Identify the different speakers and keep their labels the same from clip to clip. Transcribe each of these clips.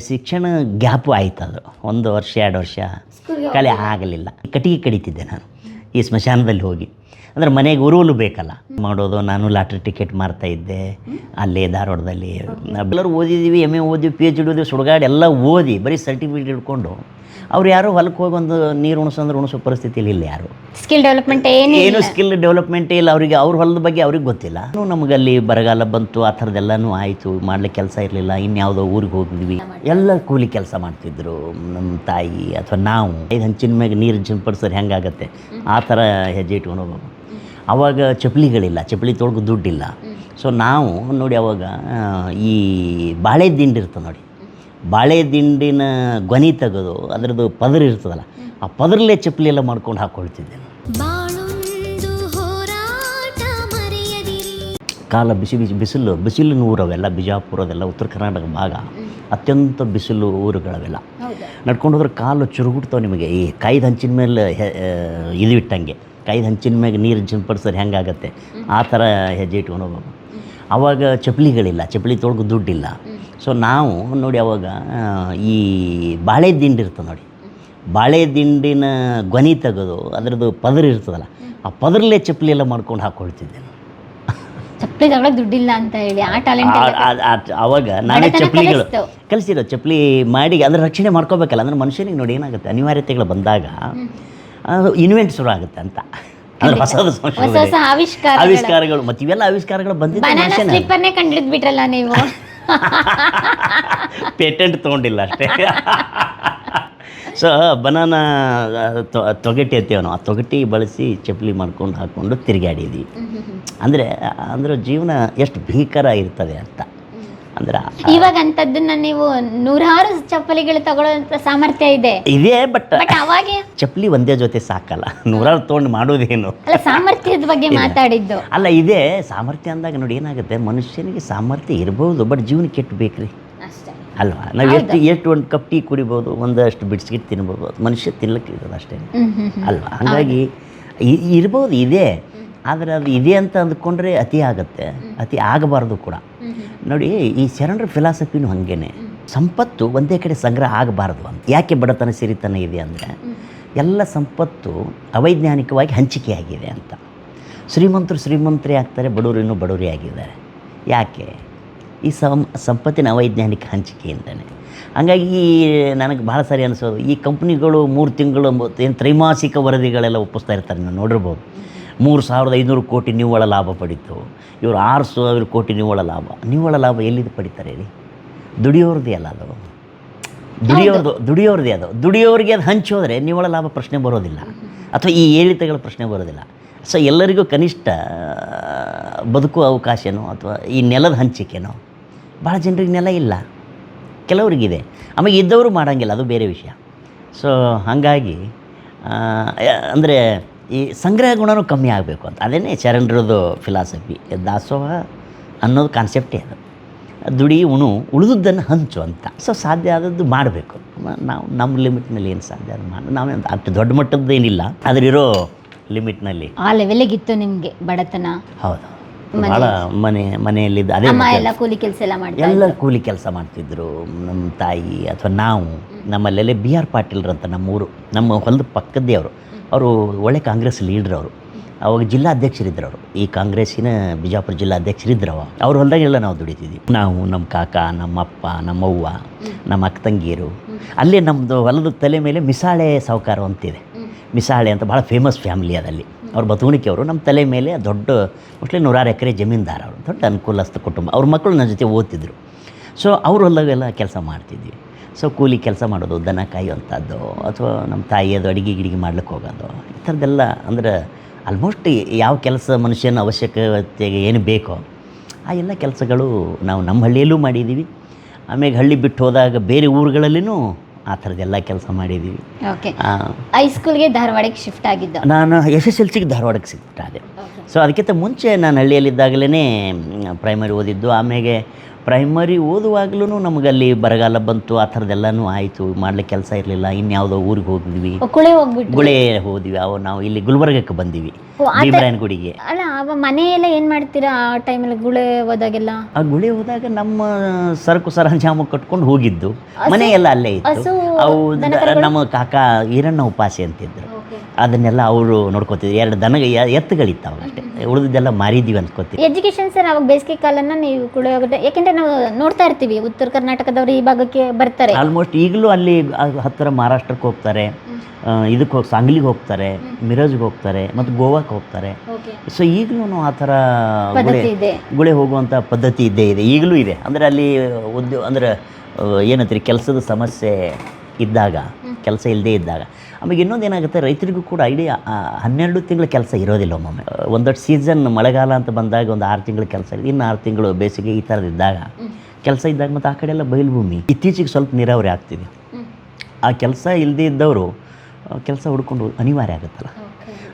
Speaker 1: ಶಿಕ್ಷಣ ಗ್ಯಾಪು ಆಯ್ತು ಅದು ಒಂದು ವರ್ಷ ಎರಡು ವರ್ಷ ಕಲೆ ಆಗಲಿಲ್ಲ. ಕಟ್ಟಿಗೆ ಕಡಿತಿದ್ದೆ ನಾನು. ಈ ಸ್ಮಶಾನದಲ್ಲಿ ಹೋಗಿ. ಅಂದರೆ ಮನೆಗೆ ಉರುವಲು ಬೇಕಲ್ಲ. ಮಾಡೋದು ನಾನು ಲಾಟ್ರಿ ಟಿಕೆಟ್ ಮಾರ್ತಾ ಇದ್ದೆ. ಅಲ್ಲೇ ಧಾರವಾಡದಲ್ಲಿ. ಎಲ್ಲರೂ ಓದಿದ್ದೀವಿ ಎಂ ಎ ಓದಿದ್ವಿ ಪಿ ಎಚ್ ಡಿ ಓದಿದ್ವಿ ಸುಡುಗಾಡು ಎಲ್ಲ ಓದಿ ಬರೀ ಸರ್ಟಿಫಿಕೇಟ್ ಹಿಡ್ಕೊಂಡು ಅವ್ರು ಯಾರು ಹೊಲಕ್ಕೆ ಹೋಗಿ ಒಂದು ನೀರು ಉಣಿಸಂದ್ರೆ ಉಣಿಸೋ ಪರಿಸ್ಥಿತಿಯಲ್ಲಿ ಇಲ್ಲ ಯಾರು.
Speaker 2: ಸ್ಕಿಲ್ ಡೆವಲಪ್ಮೆಂಟ್ ಏನು
Speaker 1: ಏನು ಸ್ಕಿಲ್ ಡೆವಲಪ್ಮೆಂಟ್ ಇಲ್ಲ. ಅವರಿಗೆ ಅವ್ರ ಹೊಲದ ಬಗ್ಗೆ ಅವ್ರಿಗೆ ಗೊತ್ತಿಲ್ಲ. ನಮಗೆ ಅಲ್ಲಿ ಬರಗಾಲ ಬಂತು ಆ ಥರದ್ದೆಲ್ಲನೂ ಆಯಿತು. ಮಾಡ್ಲಿಕ್ಕೆ ಕೆಲಸ ಇರಲಿಲ್ಲ. ಇನ್ಯಾವುದೋ ಊರಿಗೆ ಹೋಗಿದ್ವಿ. ಎಲ್ಲ ಕೂಲಿ ಕೆಲಸ ಮಾಡ್ತಿದ್ರು. ನಮ್ಮ ತಾಯಿ ಅಥವಾ ನಾವು. ಐದು ಹಂಚಿನ ಮ್ಯಾಗ ನೀರು ಸಿಂಪಡಿಸಿದ್ರೆ ಹೆಂಗಾಗತ್ತೆ? ಆ ಥರ ಹೆಜ್ಜೆ ಇಟ್ಕೊಂಡು ಹೋಗೋದು. ಅವಾಗ ಚಪ್ಪಲಿಗಳಿಲ್ಲ. ಚಪ್ಪಲಿ ತೊಳ್ಗು ದುಡ್ಡಿಲ್ಲ. ಸೊ ನಾವು ನೋಡಿ ಅವಾಗ ಈ ಬಾಳೆ ದಿಂಡು ಇರ್ತದೆ ನೋಡಿ. ಬಾಳೆ ದಿಂಡಿನ ಗೊನಿ ತೆಗೆದು ಅದರದ್ದು ಪದರ್ ಇರ್ತದಲ್ಲ ಆ ಪದರಲ್ಲೇ ಚಪ್ಪಲಿ ಎಲ್ಲ ಮಾಡ್ಕೊಂಡು ಹಾಕ್ಕೊಳ್ತಿದ್ದೆ ಕಾಲ ಬಿಸಿ ಬಿಸಿ ಬಿಸಿಲು ಬಿಸಿಲಿನ ಊರವೆಲ್ಲ ಬಿಜಾಪುರದೆಲ್ಲ ಉತ್ತರ ಕರ್ನಾಟಕ ಭಾಗ ಅತ್ಯಂತ ಬಿಸಿಲು ಊರುಗಳವೆಲ್ಲ. ನಡ್ಕೊಂಡು ಹೋದ್ರೆ ಕಾಲು ಚುರುಗುಡ್ತಾವೆ ನಿಮಗೆ ಈ ಕಾಯ್ದು ಹಂಚಿನ ಮೇಲೆ ಇದು ಇಟ್ಟಂಗೆ. ಕಾಯ್ದು ಹಂಚಿನ ಮೇಲೆ ನೀರು ಚಿಂಪಡಿಸಿದ್ರೆ ಹೆಂಗಾಗತ್ತೆ? ಆ ಥರ ಹೆಜ್ಜೆ ಇಟ್ಕೊಂಡು ಹೋಗ್ಬೇಕು. ಅವಾಗ ಚಪ್ಪಲಿಗಳಿಲ್ಲ ಚಪ್ಪಲಿ ತೊಳ್ಗು ದುಡ್ಡಿಲ್ಲ. ಸೊ ನಾವು ನೋಡಿ ಅವಾಗ ಈ ಬಾಳೆ ದಿಂಡಿ ಇರ್ತದೆ ನೋಡಿ. ಬಾಳೆ ದಿಂಡಿನ ಗೊನಿ ತೆಗೆದು ಅದರದ್ದು ಪದರ್ ಇರ್ತದಲ್ಲ ಆ ಪದರಲ್ಲೇ ಚಪ್ಪಲಿ ಎಲ್ಲ ಮಾಡ್ಕೊಂಡು ಹಾಕ್ಕೊಳ್ತಿದ್ದೆ ನಾನು.
Speaker 2: ಚಪ್ಪಲಿ ತಗೊಳಕ್ ದುಡ್ಡಿಲ್ಲ ಅಂತ ಹೇಳಿ ಆ ಟ್ಯಾಲೆಂಟ್
Speaker 1: ಅವಾಗ ನಾನೇ ಚಪ್ಪಲಿಗಳು. ಕಲಿಸಿರೋ ಚಪ್ಪಲಿ ಮಾಡಿ ಅದ್ರ ರಕ್ಷಣೆ ಮಾಡ್ಕೋಬೇಕಲ್ಲ ಅಂದ್ರೆ ಮನುಷ್ಯನಿಗೆ ನೋಡಿ ಏನಾಗುತ್ತೆ ಅನಿವಾರ್ಯತೆಗಳು ಬಂದಾಗ ಇನ್ವೆಂಟ್ ಶುರು ಆಗುತ್ತೆ ಅಂತ. ಅಂದ್ರೆ ಹೊಸ ಹೊಸ ಆವಿಷ್ಕಾರಗಳು. ಮತ್ತು ಇವೆಲ್ಲ ಆವಿಷ್ಕಾರಗಳು ಮನುಷ್ಯನ.
Speaker 2: ಬಿಟ್ರಲ್ಲ ನೀವು.
Speaker 1: ಪೇಟೆಂಟ್ ತೊಗೊಂಡಿಲ್ಲ ಅಷ್ಟೇ. ಸೊ ಬನಾನಾ ತೊಗಟಿ ಅಂತೀವಿ ನಾವು. ಆ ತೊಗಟಿ ಬಳಸಿ ಚಪ್ಪಲಿ ಮಾಡ್ಕೊಂಡು ಹಾಕ್ಕೊಂಡು ತಿರುಗಾಡಿದ್ವಿ ಅಂದರೆ ಅಂದರೆ ಜೀವನ ಎಷ್ಟು ಭೀಕರ ಇರ್ತದೆ ಅಂತ. ಅಂದ್ರೆ?
Speaker 2: ಇವಾಗ ಅಂತದನ್ನ ನೀವು ನೂರಾರು ಚಪ್ಪಲಿಗಳು ತಗೊಳ್ಳೋ ಸಾಮರ್ಥ್ಯ ಇದೆ.
Speaker 1: ಇದೆ ಬಟ್
Speaker 2: ಬಟ್ ಅವಾಗೆ
Speaker 1: ಚಪ್ಪಲಿ ಒಂದೇ ಜೊತೆ ಸಾಕಲ್ಲ. ನೂರಾರು ತೊಗೊಂಡು ಮಾಡೋದೇನು?
Speaker 2: ಅಲ್ಲ ಸಾಮರ್ಥ್ಯದ ಬಗ್ಗೆ ಮಾತಾಡಿದ್ದು.
Speaker 1: ಅಲ್ಲ ಇದೆ. ಸಾಮರ್ಥ್ಯ ಅಂದಾಗ ನೋಡಿ ಏನಾಗುತ್ತೆ? ಮನುಷ್ಯನಿಗೆ ಸಾಮರ್ಥ್ಯ ಇರಬಹುದು ಬಟ್ ಜೀವನ ಕೆಟ್ಟು ಬೇಕ್ರಿ ಅಲ್ವಾ? ನಾವು ಎಷ್ಟು ಎಷ್ಟು ಒಂದು ಕಪ್ ಟೀ ಕುಡಿಬೋದು ಒಂದಷ್ಟು ಬಿಡ್ಸ್ಕಿಟ್ ತಿನ್ಬೋದು ಮನುಷ್ಯ ತಿನ್ಲಿಕ್ಕೆ ಇರೋದು ಅಷ್ಟೇ. ಅಲ್ವಾ? ಹಾಗಾಗಿ ಇರ್ಬೋದು ಇದೆ. ಆದರೆ ಅದು ಇದೆ ಅಂತ ಅಂದ್ಕೊಂಡ್ರೆ ಅತಿ ಆಗುತ್ತೆ. ಅತಿ ಆಗಬಾರ್ದು ಕೂಡ. ನೋಡಿ, ಈ ಶರಣರ ಫಿಲಾಸಫಿನೂ ಹಾಗೇನೆ. ಸಂಪತ್ತು ಒಂದೇ ಕಡೆ ಸಂಗ್ರಹ ಆಗಬಾರ್ದು ಅಂತ. ಯಾಕೆ ಬಡತನ ಸಿರಿತನ ಇದೆ ಅಂದರೆ, ಎಲ್ಲ ಸಂಪತ್ತು ಅವೈಜ್ಞಾನಿಕವಾಗಿ ಹಂಚಿಕೆಯಾಗಿದೆ ಅಂತ. ಶ್ರೀಮಂತರು ಶ್ರೀಮಂತರೇ ಆಗ್ತಾರೆ, ಬಡವರು ಇನ್ನೂ ಬಡವರೇ ಆಗಿದ್ದಾರೆ. ಯಾಕೆ? ಈ ಸಂ, ಸಂಪತ್ತಿನ ಅವೈಜ್ಞಾನಿಕ ಹಂಚಿಕೆಯಿಂದನೇ. ಹಂಗಾಗಿ ಈ, ನನಗೆ ಭಾಳ ಸರಿ ಅನಿಸೋದು, ಈ ಕಂಪ್ನಿಗಳು ಮೂರು ತಿಂಗಳು ಏನು ತ್ರೈಮಾಸಿಕ ವರದಿಗಳೆಲ್ಲ ಒಪ್ಪಿಸ್ತಾ ಇರ್ತಾರೆ ನಾನು ನೋಡಿರ್ಬೋದು. ಮೂರು ಸಾವಿರದ ಐನೂರು ಕೋಟಿ ನಿವ್ವಳ ಲಾಭ ಪಡೀತು. ಇವರು ಆರು ಸಾವಿರ ಕೋಟಿ ನಿವ್ವಳ ಲಾಭ. ನಿವ್ವಳ ಲಾಭ ಎಲ್ಲಿದ್ದು ಪಡಿತಾರೆ ಹೇಳಿ? ದುಡಿಯೋರ್ದೇ ಅಲ್ಲ ಅದು. ದುಡಿಯೋರ್ದು ದುಡಿಯೋರ್ದೇ ಅದು. ದುಡಿಯೋರಿಗೆ ಅದು ಹಂಚೋದ್ರೆ ನಿವ್ವಳ ಲಾಭ ಪ್ರಶ್ನೆ ಬರೋದಿಲ್ಲ. ಅಥವಾ ಈ ಏರಿಳಿತಗಳ ಪ್ರಶ್ನೆ ಬರೋದಿಲ್ಲ. ಸೊ ಎಲ್ಲರಿಗೂ ಕನಿಷ್ಠ ಬದುಕುವ ಅವಕಾಶನೋ ಅಥವಾ ಈ ನೆಲದ ಹಂಚಿಕೆನೋ ಭಾಳ ಜನರಿಗೆ ನೆಲ ಇಲ್ಲ. ಕೆಲವರಿಗಿದೆ. ಆಮೇಲೆ ಇದ್ದವರು ಮಾಡೋಂಗಿಲ್ಲ. ಅದು ಬೇರೆ ವಿಷಯ. ಸೊ ಹಾಗಾಗಿ ಅಂದರೆ ಈ ಸಂಗ್ರಹ ಗುಣನೂ ಕಮ್ಮಿ ಆಗಬೇಕು ಅಂತ. ಅದೇನೇ ಶರಣರದು ಫಿಲಾಸಫಿ ದಾಸೋಹ ಅನ್ನೋದು ಕಾನ್ಸೆಪ್ಟೇ ಅದು ದುಡಿ ಉಣು ಉಳಿದದ್ದನ್ನು ಹಂಚು ಅಂತ. ಸೊ ಸಾಧ್ಯ ಆದದ್ದು ಮಾಡಬೇಕು. ನಾವು ನಮ್ಮ ಲಿಮಿಟ್ನಲ್ಲಿ ಏನು ಸಾಧ್ಯ ಅದು ಮಾಡಿ ನಾವೇ ಅಷ್ಟು ದೊಡ್ಡ ಮಟ್ಟದ್ದು ಏನಿಲ್ಲ. ಅದರಿರೋ ಲಿಮಿಟ್ನಲ್ಲಿ.
Speaker 2: ಆ ಲೆವೆಲಿಗಿತ್ತು ನಿಮಗೆ ಬಡತನ?
Speaker 1: ಹೌದು. ಭಾಳ ಮನೆ ಮನೆಯಲ್ಲಿ ಅದೇ
Speaker 2: ಎಲ್ಲ ಕೂಲಿ ಕೆಲಸ ಎಲ್ಲ ಮಾಡ್ತಾರೆ
Speaker 1: ಎಲ್ಲ ಕೂಲಿ ಕೆಲಸ ಮಾಡ್ತಿದ್ರು. ನಮ್ಮ ತಾಯಿ ಅಥವಾ ನಾವು ನಮ್ಮಲ್ಲೆಲ್ಲ ಬಿ ಆರ್ ಪಾಟೀಲ್ರು ಅಂತ ನಮ್ಮೂರು ನಮ್ಮ ಹೊಲದ ಪಕ್ಕದ್ದೇ ಅವರು. ಅವರು ಒಳ್ಳೆ ಕಾಂಗ್ರೆಸ್ ಲೀಡ್ರ್ ಅವರು. ಅವಾಗ ಜಿಲ್ಲಾಧ್ಯಕ್ಷರಿದ್ರು ಅವರು. ಈ ಕಾಂಗ್ರೆಸ್ಸಿನ ಬಿಜಾಪುರ ಜಿಲ್ಲಾಧ್ಯಕ್ಷರಿದ್ರು ಅವ ಅವ್ರ ಹೊಲದಾಗೆಲ್ಲ ನಾವು ದುಡಿತಿದ್ವಿ. ನಾವು ನಮ್ಮ ಕಾಕ ನಮ್ಮಪ್ಪ ನಮ್ಮವ್ವ ನಮ್ಮ ಅಕ್ಕ ತಂಗಿಯರು. ಅಲ್ಲೇ ನಮ್ಮದು ಹೊಲದ ತಲೆ ಮೇಲೆ ಮಿಸಾಳೆ ಸಾವುಕಾರ ಅಂತಿದೆ. ಮಿಸಾಳೆ ಅಂತ ಭಾಳ ಫೇಮಸ್ ಫ್ಯಾಮಿಲಿ ಅದಲ್ಲಿ ಅವ್ರ ಬತುವಣಿಕೆ ಅವರು ನಮ್ಮ ತಲೆ ಮೇಲೆ ದೊಡ್ಡ ಮೋಸ್ಟ್ಲಿ ನೂರಾರು ಎಕರೆ ಜಮೀನ್ದಾರ ಅವರು. ದೊಡ್ಡ ಅನುಕೂಲಸ್ಥ ಕುಟುಂಬ. ಅವ್ರ ಮಕ್ಕಳು ನನ್ನ ಜೊತೆ ಓದ್ತಿದ್ರು. ಸೊ ಅವ್ರ ಹೊಲದಾಗೆಲ್ಲ ಕೆಲಸ ಮಾಡ್ತಿದ್ವಿ. ಸೊ ಕೂಲಿ ಕೆಲಸ ಮಾಡೋದು ದನ ಕಾಯುವಂಥದ್ದು ಅಥವಾ ನಮ್ಮ ತಾಯಿಯದು ಅಡುಗೆ ಗಿಡಿಗೆ ಮಾಡ್ಲಿಕ್ಕೆ ಹೋಗೋದು ಈ ಥರದ್ದೆಲ್ಲ ಅಂದ್ರೆ ಆಲ್ಮೋಸ್ಟ್ ಯಾವ ಕೆಲಸ ಮನುಷ್ಯನ ಅವಶ್ಯಕತೆಗೆ ಏನು ಬೇಕೋ ಆ ಎಲ್ಲ ಕೆಲಸಗಳು ನಾವು ನಮ್ಮ ಹಳ್ಳಿಯಲ್ಲೂ ಮಾಡಿದ್ದೀವಿ. ಆಮೇಲೆ ಹಳ್ಳಿ ಬಿಟ್ಟು ಹೋದಾಗ ಬೇರೆ ಊರುಗಳಲ್ಲಿನೂ ಆ ಥರದ್ದೆಲ್ಲ ಕೆಲಸ ಮಾಡಿದ್ದೀವಿ.
Speaker 2: ಓಕೆ ಹೈಸ್ಕೂಲ್ಗೆ ಧಾರವಾಡಕ್ಕೆ ಶಿಫ್ಟ್ ಆಗಿದ್ದು.
Speaker 1: ನಾನು ಎಸ್ ಎಸ್ ಎಲ್ ಸಿಗೆ ಧಾರವಾಡಕ್ಕೆ ಸಿಕ್ಕಾದೆ ಸೊ ಅದಕ್ಕಿಂತ ಮುಂಚೆ ನಾನು ಹಳ್ಳಿಯಲ್ಲಿದ್ದಾಗಲೇ ಪ್ರೈಮರಿ ಓದಿದ್ದು ಆಮೇಲೆ ಪ್ರೈಮರಿ ಓದುವಾಗ್ಲೂ ನಮಗಲ್ಲಿ ಬರಗಾಲ ಬಂತು ಆ ಥರದ್ದೆಲ್ಲನೂ ಆಯಿತು ಮಾಡ್ಲಿಕ್ಕೆ ಕೆಲಸ ಇರಲಿಲ್ಲ. ಇನ್ಯಾವುದೋ ಊರಿಗೆ ಹೋಗಿದ್ವಿ.
Speaker 2: ಗುಳೆ ಹೋಗ್ಬಿಟ್ಟು
Speaker 1: ಗುಳೆ ಹೋದ್ವಿ. ಅವು ನಾವು ಇಲ್ಲಿ ಗುಲ್ಬರ್ಗಕ್ಕೆ ಬಂದಿವಿ ಗುಡಿಗೆ.
Speaker 2: ಅಲ್ಲ ಅವ ಮನೆಯೆಲ್ಲ ಏನು ಮಾಡ್ತೀರಾ ಆ ಟೈಮಲ್ಲಿ ಗುಳೆ ಹೋದಾಗೆಲ್ಲ?
Speaker 1: ಆ ಗುಳೆ ಹೋದಾಗ ನಮ್ಮ ಸರಕು ಸರಂಜಾಮ ಕಟ್ಕೊಂಡು ಹೋಗಿದ್ದು. ಮನೆಯೆಲ್ಲ ಅಲ್ಲೇ ಇತ್ತು. ಅವು ನಮ್ಮ ಕಾಕ ಈರಣ್ಣ ಉಪಾಸಿ ಅಂತಿದ್ರು. ಅದನ್ನೆಲ್ಲ ಅವರು ನೋಡ್ಕೋತಿದ್ರು. ಎರಡು ದನ ಎತ್ತುಗಳಿತ್ತು ಅವಾಗ ಅಷ್ಟೇ. ಉಳಿದಿದ್ದೆಲ್ಲ ಮಾರಿದ್ದೀವಿ ಅನ್ಕೋತೀವಿ.
Speaker 2: ಎಜುಕೇಶನ್ ಸರ್ ಅವಾಗ ಬೇಸಿಗೆ ಕಾಲನ್ನ ನೀವು ಕೂಡ ಯಾಕೆಂದ್ರೆ ನಾವು ನೋಡ್ತಾ ಇರ್ತೀವಿ ಉತ್ತರ ಕರ್ನಾಟಕದವರು ಈ ಭಾಗಕ್ಕೆ ಬರ್ತಾರೆ.
Speaker 1: ಆಲ್ಮೋಸ್ಟ್ ಈಗಲೂ ಅಲ್ಲಿ ಹತ್ತಿರ ಮಹಾರಾಷ್ಟ್ರಕ್ಕೆ ಹೋಗ್ತಾರೆ ಇದಕ್ಕೆ ಹೋಗಿ ಸಾಂಗ್ಲಿಗೆ ಹೋಗ್ತಾರೆ ಮಿರಜ್ಗೆ ಹೋಗ್ತಾರೆ ಮತ್ತು ಗೋವಾಕ್ಕೆ ಹೋಗ್ತಾರೆ. ಸೊ ಈಗಲೂ ಆ ಥರ ಗುಳೆ ಗುಳೆ ಹೋಗುವಂಥ ಪದ್ಧತಿ ಇದ್ದೇ ಇದೆ. ಈಗಲೂ ಇದೆ. ಅಂದರೆ ಅಲ್ಲಿ ಉದ್ಯೋಗ ಅಂದರೆ ಏನಂತೀರಿ ಕೆಲಸದ ಸಮಸ್ಯೆ ಇದ್ದಾಗ ಕೆಲಸ ಇಲ್ಲದೇ ಇದ್ದಾಗ. ಆಮೇಲೆ ಇನ್ನೊಂದು ಏನಾಗುತ್ತೆ ರೈತರಿಗೂ ಕೂಡ ಇಡೀ ಹನ್ನೆರಡು ತಿಂಗಳ ಕೆಲಸ ಇರೋದಿಲ್ಲ ಒಮ್ಮೊಮ್ಮೆ. ಒಂದೊಟ್ಟು ಸೀಸನ್ ಮಳೆಗಾಲ ಅಂತ ಬಂದಾಗ ಒಂದು ಆರು ತಿಂಗಳ ಕೆಲಸ ಇನ್ನು ಆರು ತಿಂಗಳು ಬೇಸಿಗೆ ಈ ಥರದಿದ್ದಾಗ ಇದ್ದಾಗ ಕೆಲಸ ಇದ್ದಾಗ ಮತ್ತು ಆ ಕಡೆ ಎಲ್ಲ ಬಯಲುಭೂಮಿ. ಇತ್ತೀಚೆಗೆ ಸ್ವಲ್ಪ ನೀರಾವರಿ ಆಗ್ತಿದೆ. ಆ ಕೆಲಸ ಇಲ್ಲದೇ ಇದ್ದವರು ಕೆಲಸ ಹುಡ್ಕೊಂಡು ಅನಿವಾರ್ಯ ಆಗುತ್ತಲ್ಲ.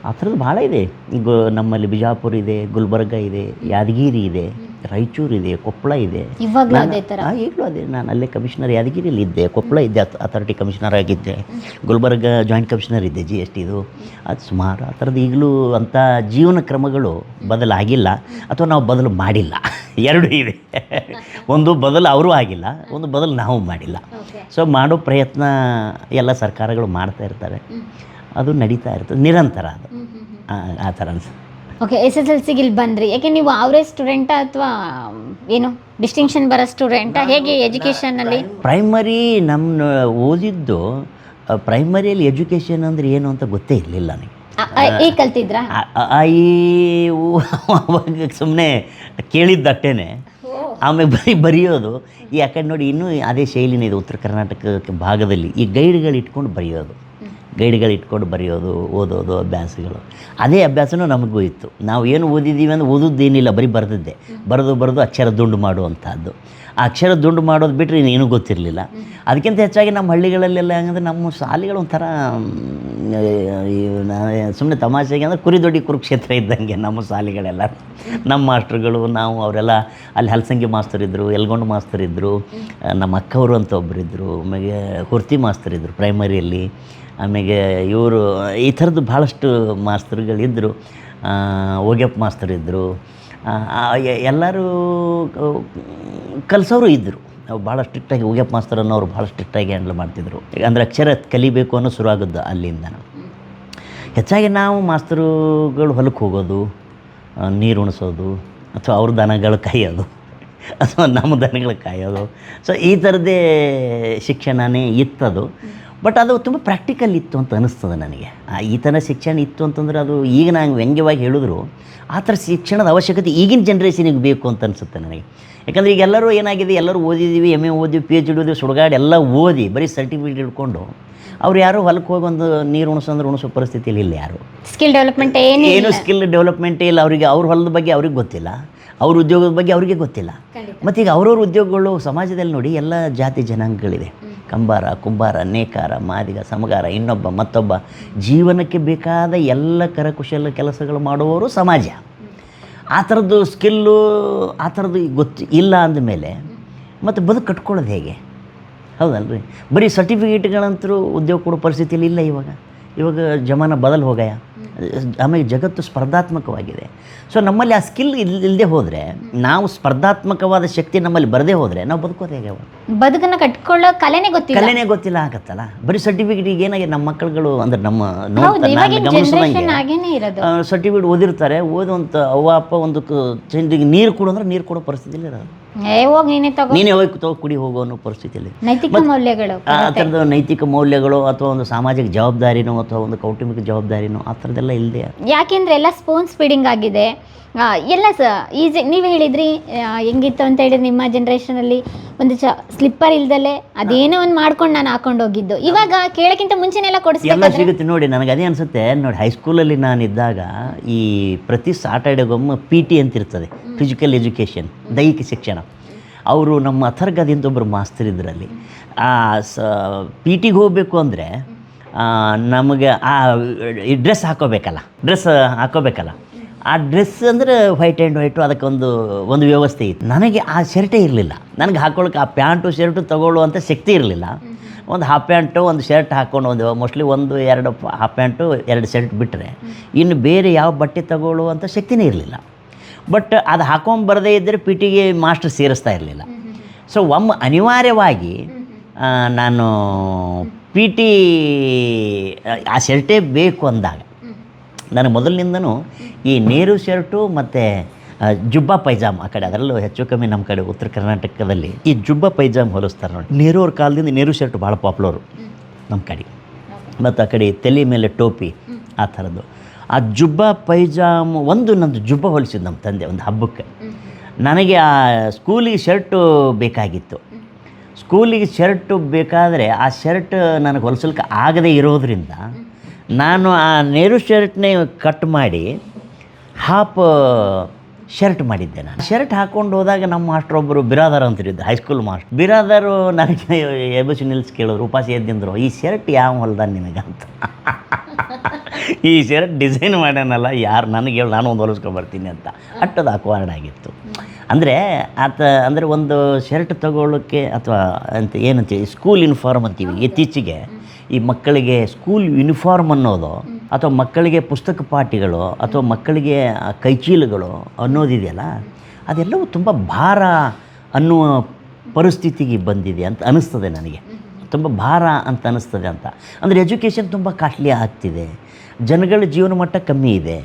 Speaker 1: ಆ ಥರದ್ದು ಭಾಳ ಇದೆ. ಈಗ ನಮ್ಮಲ್ಲಿ ಬಿಜಾಪುರ ಇದೆ ಗುಲ್ಬರ್ಗ ಇದೆ ಯಾದಗಿರಿ ಇದೆ. ರಾಯಚೂರು ಇದೆ ಕೊಪ್ಪಳ ಇದೆ. ಈಗಲೂ ಅದೇ ನಾನು ಅಲ್ಲೇ ಕಮಿಷನರ್ ಯಾದಗಿರಿಯಲ್ಲಿ ಇದ್ದೆ. ಕೊಪ್ಪಳ ಇದ್ದೆ ಅಥಾರಿಟಿ ಕಮಿಷನರ್ ಆಗಿದ್ದೆ. ಗುಲ್ಬರ್ಗ ಜಾಯಿಂಟ್ ಕಮಿಷನರ್ ಇದ್ದೆ ಜಿ ಎಸ್ ಟಿದು ಅದು ಸುಮಾರು ಆ ಥರದ್ದು ಈಗಲೂ ಅಂಥ ಜೀವನ ಕ್ರಮಗಳು ಬದಲಾಗಿಲ್ಲ. ಅಥವಾ ನಾವು ಬದಲು ಮಾಡಿಲ್ಲ. ಎರಡೂ ಇದೆ. ಒಂದು ಬದಲು ಅವರು ಆಗಿಲ್ಲ ಒಂದು ಬದಲು ನಾವು ಮಾಡಿಲ್ಲ. ಸೊ ಮಾಡೋ ಪ್ರಯತ್ನ ಎಲ್ಲ ಸರ್ಕಾರಗಳು ಮಾಡ್ತಾ ಇರ್ತವೆ ಅದು ನಡೀತಾ ಇರ್ತದೆ. ನಿರಂತರ ಅದು. ಆ- ಆ ಥರ ಅನ್ಸುತ್ತೆ.
Speaker 2: ಓಕೆ ಎಸ್ ಎಸ್ ಎಲ್ ಸಿಗೆ ಇಲ್ಲಿ ಬಂದ್ರಿ. ಯಾಕೆ ನೀವು ಅವರೇ ಸ್ಟೂಡೆಂಟಾ ಅಥವಾ ಏನು ಡಿಸ್ಟಿಂಕ್ಷನ್ ಬರೋ ಸ್ಟೂಡೆಂಟಾ ಹೇಗೆ ಎಜುಕೇಶನ್ ಅಲ್ಲಿ?
Speaker 1: ಪ್ರೈಮರಿ ನಮ್ಮ ಓದಿದ್ದು ಪ್ರೈಮರಿಯಲ್ಲಿ ಎಜುಕೇಷನ್ ಅಂದರೆ ಏನು ಅಂತ ಗೊತ್ತೇ ಇರಲಿಲ್ಲ ನನಗೆ.
Speaker 2: ಈಗ ಕಲ್ತಿದ್ರಾ?
Speaker 1: ಈ ಅವಾಗ ಸುಮ್ಮನೆ ಕೇಳಿದ್ದಟ್ಟೇನೆ ಆಮೇಲೆ ಬರೀ ಬರೆಯೋದು. ಈ ಆ ಕಡೆ ನೋಡಿ ಇನ್ನೂ ಅದೇ ಶೈಲಿನೇ ಇದೆ ಉತ್ತರ ಕರ್ನಾಟಕ ಭಾಗದಲ್ಲಿ. ಈ ಗೈಡ್ಗಳು ಇಟ್ಕೊಂಡು ಬರೆಯೋದು. ಗೈಡ್ಗಳು ಇಟ್ಕೊಂಡು ಬರೆಯೋದು, ಓದೋದು, ಅಭ್ಯಾಸಗಳು. ಅದೇ ಅಭ್ಯಾಸನೂ ನಮಗೂ ಇತ್ತು. ನಾವು ಏನು ಓದಿದ್ದೀವಿ ಅಂದರೆ ಓದೋದೇನಿಲ್ಲ ಬರೀ ಬರೆದಿದ್ದೆ. ಬರೆದು ಬರೆದು ಅಕ್ಷರ ದುಂಡು ಮಾಡುವಂಥದ್ದು ಆ ಅಕ್ಷರ ದುಂಡು ಮಾಡೋದು ಬಿಟ್ಟರೆ ಇನ್ನೇನು ಗೊತ್ತಿರಲಿಲ್ಲ. ಅದಕ್ಕಿಂತ ಹೆಚ್ಚಾಗಿ ನಮ್ಮ ಹಳ್ಳಿಗಳಲ್ಲೆಲ್ಲ ಹೆಂಗಂದ್ರೆ ನಮ್ಮ ಶಾಲೆಗಳು ಒಂಥರ ಸುಮ್ಮನೆ ತಮಾಷೆಗೆ ಅಂದರೆ ಕುರಿ ದೊಡ್ಡಿ ಕುರುಕ್ಷೇತ್ರ ಇದ್ದಂಗೆ ನಮ್ಮ ಶಾಲೆಗಳೆಲ್ಲ. ನಮ್ಮ ಮಾಸ್ಟ್ರುಗಳು, ನಾವು ಅವರೆಲ್ಲ ಅಲ್ಲಿ ಹಲಸಂಗಿ ಮಾಸ್ತರ್ ಇದ್ದರು ಎಲ್ಗೊಂಡು ಮಾಸ್ತರ್ ಇದ್ದರು ನಮ್ಮ ಅಕ್ಕವರು ಅಂತ ಒಬ್ಬರಿದ್ದರು ಆಮೇಲೆ ಕುರ್ತಿ ಮಾಸ್ತರ್ ಇದ್ದರು ಪ್ರೈಮರಿಯಲ್ಲಿ ಆಮೇಲೆ ಇವರು, ಈ ಥರದ್ದು ಭಾಳಷ್ಟು ಮಾಸ್ತರುಗಳಿದ್ದರು ಓಗ್ಯಪ್ಪ ಮಾಸ್ತರ್ ಇದ್ದರು ಎಲ್ಲರೂ ಕಲಿಸೋರು ಇದ್ದರು ಭಾಳ ಸ್ಟ್ರಿಕ್ಟಾಗಿ ಓಗ್ಯಪ್ಪ ಮಾಸ್ತರ್ ಅನ್ನೋರು ಭಾಳ ಸ್ಟ್ರಿಕ್ಟಾಗಿ ಹ್ಯಾಂಡಲ್ ಮಾಡ್ತಿದ್ರು. ಅಂದರೆ ಅಕ್ಷರ ಕಲಿಬೇಕು ಅನ್ನೋ ಶುರುವಾಗದ್ದು ಅಲ್ಲಿಂದ. ಹೆಚ್ಚಾಗಿ ನಾವು ಮಾಸ್ತರುಗಳು ಹೊಲಕ್ಕೆ ಹೋಗೋದು ನೀರು ಉಣಿಸೋದು, ಅಥವಾ ಅವ್ರ ದನಗಳು ಕಾಯೋದು, ಅಥವಾ ನಮ್ಮ ದನಗಳು ಕಾಯೋದು. ಸೊ ಈ ಥರದ್ದೇ ಶಿಕ್ಷಣನೇ ಇತ್ತದು. ಬಟ್ ಅದು ತುಂಬ ಪ್ರಾಕ್ಟಿಕಲ್ ಇತ್ತು ಅಂತ ಅನಿಸ್ತದೆ ನನಗೆ. ಆ, ಈ ಥರ ಶಿಕ್ಷಣ ಇತ್ತು ಅಂತಂದ್ರೆ ಅದು ಈಗ ನಾನು ವ್ಯಂಗ್ಯವಾಗಿ ಹೇಳಿದ್ರು ಆ ಥರ ಶಿಕ್ಷಣದ ಅವಶ್ಯಕತೆ ಈಗಿನ ಜನ್ರೇಷನಿಗೆ ಬೇಕು ಅಂತ ಅನಿಸುತ್ತೆ ನನಗೆ. ಯಾಕಂದರೆ ಈಗ ಎಲ್ಲರೂ ಏನಾಗಿದೆ ಎಲ್ಲರೂ ಓದಿದ್ದೀವಿ ಎಂ ಎ ಓದಿವಿ ಪಿ ಎಚ್ ಡಿ ಓದಿವಿ ಸುಡುಗಾಡು ಎಲ್ಲ ಓದಿ ಬರೀ ಸರ್ಟಿಫಿಕೇಟ್ ಹಿಡ್ಕೊಂಡು ಅವ್ರು ಯಾರು ಹೊಲಕ್ಕೆ ಹೋಗಿ ಒಂದು ನೀರು ಉಣಿಸೋ ಅಂದ್ರೆ ಉಣಿಸೋ ಪರಿಸ್ಥಿತಿಯಲ್ಲಿ ಇಲ್ಲ ಯಾರು.
Speaker 2: ಸ್ಕಿಲ್ ಡೆವಲಪ್ಮೆಂಟ್ ಏನು
Speaker 1: ಏನು ಸ್ಕಿಲ್ ಡೆವಲಪ್ಮೆಂಟ್ ಇಲ್ಲ ಅವರಿಗೆ ಅವ್ರ ಹೊಲದ ಬಗ್ಗೆ ಅವ್ರಿಗೆ ಗೊತ್ತಿಲ್ಲ ಅವ್ರ ಉದ್ಯೋಗದ ಬಗ್ಗೆ ಅವರಿಗೆ ಗೊತ್ತಿಲ್ಲ. ಮತ್ತೀಗ ಅವ್ರವ್ರ ಉದ್ಯೋಗಗಳು ಸಮಾಜದಲ್ಲಿ ನೋಡಿ ಎಲ್ಲ ಜಾತಿ ಜನಾಂಗಗಳಿದೆ. ಕಂಬಾರ, ಕುಂಬಾರ, ನೇಕಾರ, ಮಾದಿಗ, ಸಮಗಾರ, ಇನ್ನೊಬ್ಬ, ಮತ್ತೊಬ್ಬ. ಜೀವನಕ್ಕೆ ಬೇಕಾದ ಎಲ್ಲ ಕರಕುಶಲ ಕೆಲಸಗಳು ಮಾಡುವವರು ಸಮಾಜ. ಆ ಥರದ್ದು ಸ್ಕಿಲ್ಲು, ಆ ಥರದ್ದು ಗೊತ್ತು ಇಲ್ಲ ಅಂದಮೇಲೆ ಮತ್ತು ಬದುಕು ಕಟ್ಕೊಳ್ಳೋದು ಹೇಗೆ? ಹೌದಲ್ರಿ? ಬರೀ ಸರ್ಟಿಫಿಕೇಟ್ಗಳಂತರೂ ಉದ್ಯೋಗ ಕೊಡೋ ಪರಿಸ್ಥಿತಿಯಲ್ಲಿ ಇಲ್ಲ ಇವಾಗ. ಇವಾಗ ಜಮಾನ ಬದಲು ಹೋಗಯ? ಆಮೇಲೆ ಜಗತ್ತು ಸ್ಪರ್ಧಾತ್ಮಕವಾಗಿದೆ. ಸೊ ನಮ್ಮಲ್ಲಿ ಆ ಸ್ಕಿಲ್ ಇಲ್ಲದೆ ಹೋದರೆ ನಾವು ಸ್ಪರ್ಧಾತ್ಮಕವಾದ ಶಕ್ತಿ ನಮ್ಮಲ್ಲಿ ಬರದೇ ಹೋದರೆ ನಾವು ಬದುಕೋದು ಹೇಗೆ?
Speaker 2: ಬದುಕನ್ನು ಕಟ್ಕೊಳ್ಳೋ ಕಲೆನೇ ಗೊತ್ತಿಲ್ಲ.
Speaker 1: ಕಲೆನೇ ಗೊತ್ತಿಲ್ಲ ಆಗತ್ತಲ್ಲ? ಬರೀ ಸರ್ಟಿಫಿಕೇಟ್ ಈಗ ಏನಾಗಿದೆ? ನಮ್ಮ ಮಕ್ಕಳುಗಳು ಅಂದ್ರೆ ನಮ್ಮ ಸರ್ಟಿಫಿಕೇಟ್ ಓದಿರ್ತಾರೆ ಓದುವಂಥ ಅವ್ವ ಅಪ್ಪ ಒಂದು ಚೆಂಡಿಗೆ ನೀರು ಕೊಡು ಅಂದ್ರೆ ನೀರು ಕೊಡೋ ಪರಿಸ್ಥಿತಿಲಿ ಇರೋದು.
Speaker 2: ಹೋಗ್ ನೀನೇ ತಗೋ.
Speaker 1: ನೀನೇ ಹೋಗಿ ತಗೋ ಕುಡಿ ಹೋಗೋ ಅನ್ನೋ ಪರಿಸ್ಥಿತಿಯಲ್ಲಿ.
Speaker 2: ನೈತಿಕ ಮೌಲ್ಯಗಳು
Speaker 1: ಆ ಥರದ ನೈತಿಕ ಮೌಲ್ಯಗಳು ಅಥವಾ ಒಂದು ಸಾಮಾಜಿಕ ಜವಾಬ್ದಾರಿನೋ ಅಥವಾ ಒಂದು ಕೌಟುಂಬಿಕ ಜವಾಬ್ದಾರಿನೋ ಆ ಥರದ್ದೆಲ್ಲ ಇಲ್ಲದೆ
Speaker 2: ಯಾಕೆಂದ್ರೆ ಎಲ್ಲ ಸ್ಪೂನ್ ಸ್ಪೀಡಿಂಗ್ ಆಗಿದೆ. ಎಲ್ಲ ಸ ಈಸಿ ನೀವು ಹೇಳಿದ್ರಿ ಹೆಂಗಿತ್ತು ಅಂತ ಹೇಳಿದ್ರೆ ನಿಮ್ಮ ಜನ್ರೇಷನಲ್ಲಿ ಒಂದು ಚ ಸ್ಲಿಪ್ಪರ್ ಇಲ್ದಲೆ ಅದೇನೋ ಒಂದು ಮಾಡ್ಕೊಂಡು ನಾನು ಹಾಕೊಂಡು ಹೋಗಿದ್ದು. ಇವಾಗ ಕೇಳಕ್ಕಿಂತ ಮುಂಚೆನೆಲ್ಲ
Speaker 1: ಎಲ್ಲ ಸಿಗುತ್ತೆ ನೋಡಿ ನನಗೆ ಅದೇ ಅನಿಸುತ್ತೆ ನೋಡಿ ಹೈಸ್ಕೂಲಲ್ಲಿ ನಾನಿದ್ದಾಗ ಈ ಪ್ರತಿ ಸಾಟರ್ಡೆಗೊಮ್ಮೆ ಪಿ ಟಿ ಅಂತ ಇರ್ತದೆ ಫಿಸಿಕಲ್ ಎಜುಕೇಷನ್ ದೈಹಿಕ ಶಿಕ್ಷಣ. ಅವರು ನಮ್ಮ ಅಥರ್ಗದಿಂದ ಒಬ್ಬರು ಮಾಸ್ತರ್ ಇದ್ರಲ್ಲಿ. ಆ ಸ ಪಿ ಟಿಗೆ ಹೋಗಬೇಕು ಅಂದರೆ ನಮಗೆ ಆ ಡ್ರೆಸ್ ಹಾಕೋಬೇಕಲ್ಲ ಡ್ರೆಸ್ ಹಾಕೋಬೇಕಲ್ಲ. ಆ ಡ್ರೆಸ್ ಅಂದರೆ ವೈಟ್ ಆ್ಯಂಡ್ ವೈಟು ಅದಕ್ಕೊಂದು ಒಂದು ವ್ಯವಸ್ಥೆ ಇತ್ತು. ನನಗೆ ಆ ಶರ್ಟೇ ಇರಲಿಲ್ಲ. ನನಗೆ ಹಾಕೊಳ್ಳೋಕೆ ಆ ಪ್ಯಾಂಟು ಶರ್ಟು ತೊಗೊಳ್ಳುವಂಥ ಶಕ್ತಿ ಇರಲಿಲ್ಲ. ಒಂದು ಹಾಫ್ ಪ್ಯಾಂಟು ಒಂದು ಶರ್ಟ್ ಹಾಕ್ಕೊಂಡು ಒಂದು ಮೋಸ್ಟ್ಲಿ ಒಂದು, ಎರಡು ಹಾಫ್ ಪ್ಯಾಂಟು ಎರಡು ಶರ್ಟ್ ಬಿಟ್ಟರೆ ಇನ್ನು ಬೇರೆ ಯಾವ ಬಟ್ಟೆ ತಗೊಳ್ಳುವಂಥ ಶಕ್ತಿನೇ ಇರಲಿಲ್ಲ. ಬಟ್ ಅದು ಹಾಕೊಂಬರದೇ ಇದ್ದರೆ ಪಿ ಟಿಗೆ ಮಾಸ್ಟರ್ ಸೇರಿಸ್ತಾ ಇರಲಿಲ್ಲ. ಸೊ ಒಮ್ಮೆ ಅನಿವಾರ್ಯವಾಗಿ ನಾನು ಪಿ ಟಿ ಆ ಶರ್ಟೇ ಬೇಕು ಅಂದಾಗ ನನಗೆ ಮೊದಲಿನಿಂದನೂ ಈ ನೇರು ಶರ್ಟು ಮತ್ತು ಜುಬ್ಬಾ ಪೈಜಾಮ್ ಆ ಕಡೆ ಅದರಲ್ಲೂ ಹೆಚ್ಚು ಕಮ್ಮಿ ನಮ್ಮ ಕಡೆ ಉತ್ತರ ಕರ್ನಾಟಕದಲ್ಲಿ ಈ ಜುಬ್ಬಾ ಪೈಜಾಮ್ ಹೊಲಿಸ್ತಾರೆ ನೋಡಿ. ನೆಹರು ಅವ್ರ ಕಾಲದಿಂದ ನೆಹರು ಶರ್ಟ್ ಭಾಳ ಪಾಪ್ಯುಲರು ನಮ್ಮ ಕಡೆ. ಮತ್ತು ಆ ಕಡೆ ತಲೆ ಮೇಲೆ ಟೋಪಿ ಆ ಥರದ್ದು. ಆ ಜುಬ್ಬಾ ಪೈಜಾಮ್ ಒಂದು ನಂದು ಜುಬ್ಬ ಹೊಲಿಸಿದ್ದು ನಮ್ಮ ತಂದೆ ಒಂದು ಹಬ್ಬಕ್ಕೆ. ನನಗೆ ಆ ಸ್ಕೂಲಿಗೆ ಶರ್ಟು ಬೇಕಾಗಿತ್ತು. ಸ್ಕೂಲಿಗೆ ಶರ್ಟು ಬೇಕಾದರೆ ಆ ಶರ್ಟ್ ನನಗೆ ಹೊಲಿಸಲಿಕ್ಕೆ ಆಗದೇ ಇರೋದ್ರಿಂದ ನಾನು ಆ ನೇರು ಶರ್ಟ್ನೇ ಕಟ್ ಮಾಡಿ ಹಾಫ್ ಶರ್ಟ್ ಮಾಡಿದ್ದೆ ನಾನು. ಶರ್ಟ್ ಹಾಕ್ಕೊಂಡು ಹೋದಾಗ ನಮ್ಮ ಮಾಸ್ಟರ್ ಒಬ್ಬರು ಬಿರಾದರ್ ಅಂತಿದ್ದು ಹೈಸ್ಕೂಲ್ ಮಾಸ್ಟರ್ ಬಿರಾದರು ನನಗೆ ಎಬಸಿ ನಿಲ್ಸಿ ಕೇಳೋರು, ಉಪಾಸ ಎದ್ದಿದ್ರು, ಈ ಶರ್ಟ್ ಯಾವ ಹೊಲ್ದ ನಿನಗಂತ ಈ ಶರ್ಟ್ ಡಿಸೈನ್ ಮಾಡ್ಯಾನಲ್ಲ, ಯಾರು ನನಗೆ ಹೇಳಿ, ನಾನು ಒಂದು ಹೊಲಿಸ್ಕೊಂಬರ್ತೀನಿ ಅಂತ. ಅಟ್ಟದ ಅಕ್ವಾರ್ಡ್ ಆಗಿತ್ತು. ಅಂದರೆ ಆತ, ಅಂದರೆ ಒಂದು ಶರ್ಟ್ ತಗೊಳ್ಳೋಕ್ಕೆ ಅಥವಾ ಅಂತ ಏನಂತೀವಿ ಸ್ಕೂಲ್ ಯೂನಿಫಾರ್ಮ್ ಅಂತೀವಿ ಇತ್ತೀಚೆಗೆ. ಈ ಮಕ್ಕಳಿಗೆ ಸ್ಕೂಲ್ ಯೂನಿಫಾರ್ಮ್ ಅನ್ನೋದು ಅಥವಾ ಮಕ್ಕಳಿಗೆ ಪುಸ್ತಕ ಪಾಠಿಗಳು ಅಥವಾ ಮಕ್ಕಳಿಗೆ ಕೈಚೀಲಗಳು ಅನ್ನೋದಿದೆಯಲ್ಲ, ಅದೆಲ್ಲವೂ ತುಂಬ ಭಾರ ಅನ್ನುವ ಪರಿಸ್ಥಿತಿಗೆ ಬಂದಿದೆ ಅಂತ ಅನಿಸ್ತದೆ ನನಗೆ. ತುಂಬ ಭಾರ ಅಂತ ಅನಿಸ್ತದೆ ಅಂತ. ಅಂದರೆ ಎಜುಕೇಷನ್ ತುಂಬ ಕಾಸ್ಟ್ಲಿ ಆಗ್ತಿದೆ. ಜನಗಳ ಜೀವನ ಮಟ್ಟ ಕಮ್ಮಿ ಇದೆ.